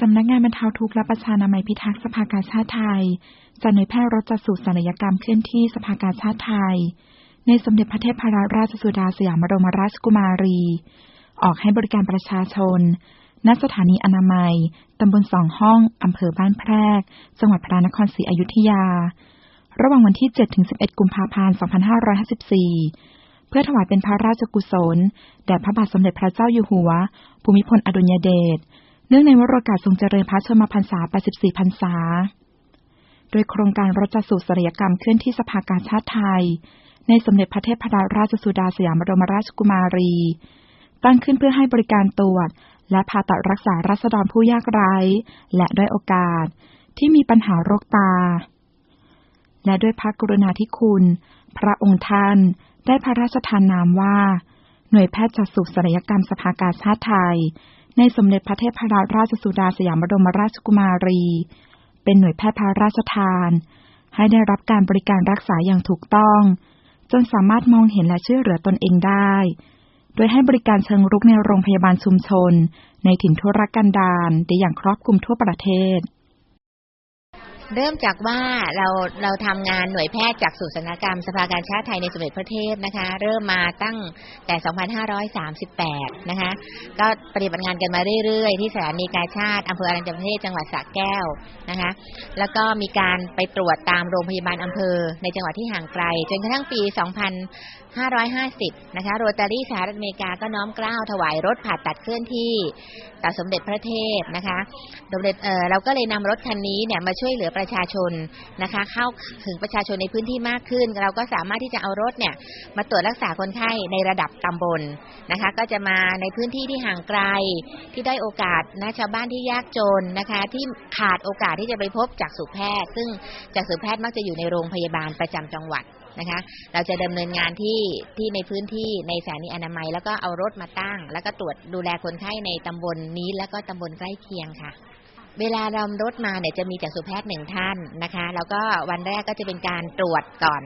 สำนักงานบรรเทาทุกข์และประชานามัยพิทักษ์สภากาชาติไทยจัดหน่วยแพทย์รถจัดสูตรศัลยกรรมเคลื่อนที่สภากาชาติไทย ในสมเด็จพระเทพรัตนราชสุดาสยามบรมราชกุมารี ออกให้บริการประชาชน ณ สถานีอนามัย ตำบลสองห้อง อำเภอบ้านแพรก จังหวัดพระนครศรีอยุธยา ระหว่างวันที่ 7-11 กุมภาพันธ์ 2554 เพื่อถวายเป็นพระราชกุศล แด่พระบาทสมเด็จพระเจ้าอยู่หัว ภูมิพลอดุลยเดช เนื่องในวโรกาสทรงเจริญพระชนมพรรษา 84 พรรษา โดยโครงการรถจัดสูตรศัลยกรรมเคลื่อนที่สภากาชาติไทย ในสมเด็จพระเทพรัตนราชสุดาสยามบรมราชกุมารี ตั้งขึ้นเพื่อให้บริการตรวจ และผ่าตัดรักษารัษฎรผู้ยากไร้ และด้อยโอกาสที่มีปัญหาโรคตา และด้วยพระกรุณาธิคุณ พระองค์ท่านได้พระราชทานนามว่า หน่วยแพทย์จัดสูตรศัลยกรรมสภากาชาติไทย ในสมเด็จพระเทพรัตนราชสุดาสยามบรมราชกุมารี เป็นหน่วยแพทย์พระราชทาน ให้ได้รับการบริการรักษาอย่างถูกต้อง จนสามารถมองเห็นและช่วยเหลือตนเองได้ โดยให้บริการเชิงรุกในโรงพยาบาลชุมชน ในถิ่นทุรกันดารได้อย่างครอบคลุมทั่วประเทศ เริ่มจากว่าเราเราทำงานหน่วยแพทย์จากสูตรศัลยกรรมสภาการชาติไทยในสมเด็จพระเทพนะคะ เริ่มมาตั้งแต่ 2538 นะคะ ก็ปฏิบัติงานกันมาเรื่อยๆ ที่สถานีกาชาติอำเภออรัญญประเทศจังหวัดสระแก้วนะคะ แล้วก็มีการไปตรวจตามโรงพยาบาลอำเภอในจังหวัดที่ห่างไกล จนกระทั่งปี 2550 นะคะโรตารี่สหรัฐอเมริกาก็น้อมกล้าวถวายรถผ่าตัดเคลื่อนที่ต่อสมเด็จพระเทพนะคะสมเด็จเออเราก็เลยนำรถคันนี้เนี่ยมาช่วยเหลือประชาชนนะคะ เข้าถึงประชาชนในพื้นที่มากขึ้น เราก็สามารถที่จะเอารถเนี่ยมาตรวจรักษาคนไข้ในระดับตำบลนะคะ ก็จะมาในพื้นที่ที่ห่างไกลที่ได้โอกาสนะชาวบ้านที่ยากจนนะคะ ที่ขาดโอกาสที่จะไปพบจากสุแพทย์ ซึ่งจากสุแพทย์มักจะอยู่ในโรงพยาบาลประจำจังหวัดนะคะ เราจะดำเนินงานที่ที่ในพื้นที่ในสถานีอนามัย แล้วก็เอารถมาตั้ง แล้วก็ตรวจดูแลคนไข้ในตำบลนนี้ แล้วก็ตำบลใกล้เคียงค่ะ เวลานำรถมาเนี่ยจะมีจากสุแพทย์หนึ่งท่านนะคะ แล้วก็วันแรกก็จะเป็นการตรวจก่อน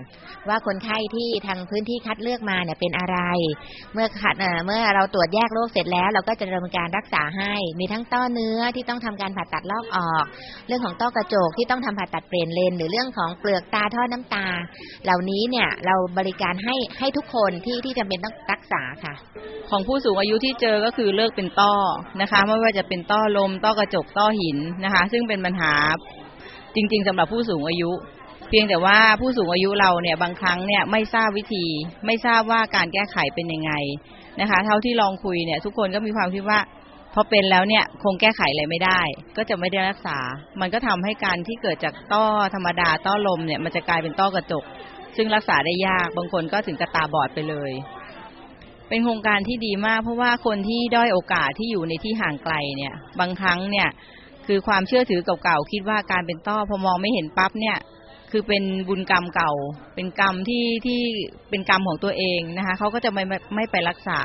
ว่าคนไข้ที่ทางพื้นที่คัดเลือกมาเนี่ยเป็นอะไร เมื่อคัดเมื่อเราตรวจแยกโรคเสร็จแล้ว เราก็จะดำเนินการรักษาให้ มีทั้งต้อเนื้อที่ต้องทำการผ่าตัดลอกออก เรื่องของต้อกระจกที่ต้องทำผ่าตัดเปลี่ยนเลน หรือเรื่องของเปลือกตาท่อน้ำตา เหล่านี้เนี่ยเราบริการให้ให้ทุกคนที่ที่จำเป็นต้องรักษาค่ะ ของผู้สูงอายุที่เจอก็คือเลิกเป็นต้อนะคะ ไม่ว่าจะเป็นต้อลมต้อกระจกต้อหินนะคะ ซึ่งเป็นปัญหาจริง ๆสำหรับผู้สูงอายุ เพียงแต่ว่าผู้สูงอายุเราเนี่ยบางครั้งเนี่ยไม่ทราบวิธี ไม่ทราบว่าการแก้ไขเป็นยังไงนะคะ เท่าที่ลองคุยเนี่ย ทุกคนก็มีความคิดว่าพอเป็นแล้วเนี่ยคงแก้ไขอะไรไม่ได้ ก็จะไม่ได้รักษา มันก็ทำให้การที่เกิดจากต้อธรรมดาต้อลมเนี่ยมันจะกลายเป็นต้อกระจก ซึ่งรักษาได้ยากบางคนก็ถึงกับตาบอดไปเลย เป็นโครงการที่ดีมาก เพราะว่าคนที่ด้อยโอกาสที่อยู่ในที่ห่างไกลเนี่ย บางครั้งเนี่ย คือความเชื่อถือเก่าๆคิดว่าการเป็นต้อพอมองไม่เห็นปั๊บเนี่ยคือเป็นบุญกรรมเก่า เป็นกรรมที่ที่เป็นกรรมของตัวเองนะคะเขาก็จะไม่ไม่ไม่ไปรักษา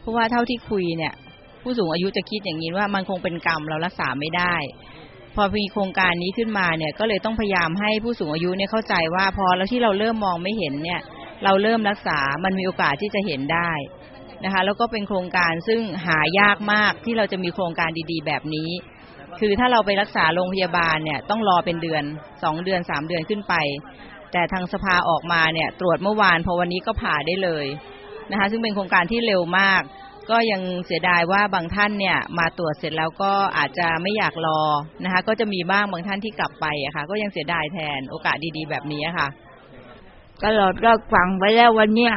เพราะว่าเท่าที่คุยเนี่ย ผู้สูงอายุจะคิดอย่างนี้ว่ามันคงเป็นกรรมเรารักษาไม่ได้ พอมีโครงการนี้ขึ้นมาเนี่ยก็เลยต้องพยายามให้ผู้สูงอายุเนี่ยเข้าใจว่าพอแล้วที่เราเริ่มมองไม่เห็นเนี่ย เราเริ่มรักษา มันมีโอกาสที่จะเห็นได้นะคะ แล้วก็เป็นโครงการซึ่งหายากมากที่เราจะมีโครงการดี ๆ แบบนี้ คือถ้าเราไปรักษาโรงพยาบาลเนี่ยต้องรอเป็นเดือนสองเดือนสามเดือนขึ้นไป แต่ทางสภาออกมาเนี่ยตรวจเมื่อวานพอวันนี้ก็ผ่าได้เลยนะคะซึ่งเป็นโครงการที่เร็วมาก ก็ยังเสียดายว่าบางท่านเนี่ยมาตรวจเสร็จแล้วก็อาจจะไม่อยากรอนะคะก็จะมีบ้างบางท่านที่กลับไปอะค่ะก็ยังเสียดายแทนโอกาสดีๆ แบบนี้อะค่ะ ตลอดก็ฟังไปแล้ววันเนี้ย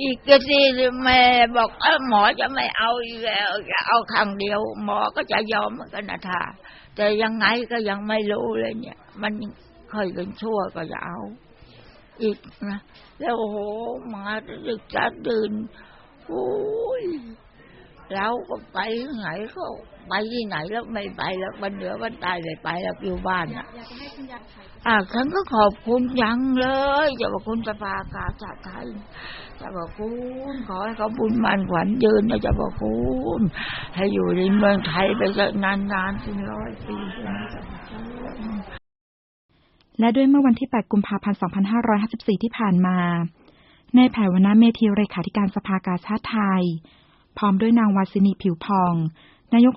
อีกก็สิแม่บอกเออหมอจะไม่เอาอีกแล้วจะเอาครั้งเดียว หมอก็จะยอมเหมือนกันนะท่าแต่ยังไงก็ยังไม่รู้เลยเนี่ย มันค่อยเป็นชั่วก็จะเอา อีกนะ แล้วโอ้โหมาดึกจะดื่นโอ้ย เราก็ไปไหนก็ไปที่ไหนแล้วไม่ไปแล้ววันเหนือวันใต้เลยไปแล้วอยู่บ้านอะอ่าฉันก็ขอบคุณยังเลยจะบอกคุณสภากาชาติไทยจะบอกคุณขอให้เขาบุญมันขวัญยืนนะจะบอกคุณให้อยู่ในเมืองไทยไปจะนานๆถึงร้อยปีนะจะบอกคุณและด้วยเมื่อวันที่ 8 กุมภาพันธ์ 2554 ที่ผ่านมา ในแผ่วนาเมธีเลขาธิการสภากาชาติไทย พร้อมด้วยนางวาสินีผิวพอง นายก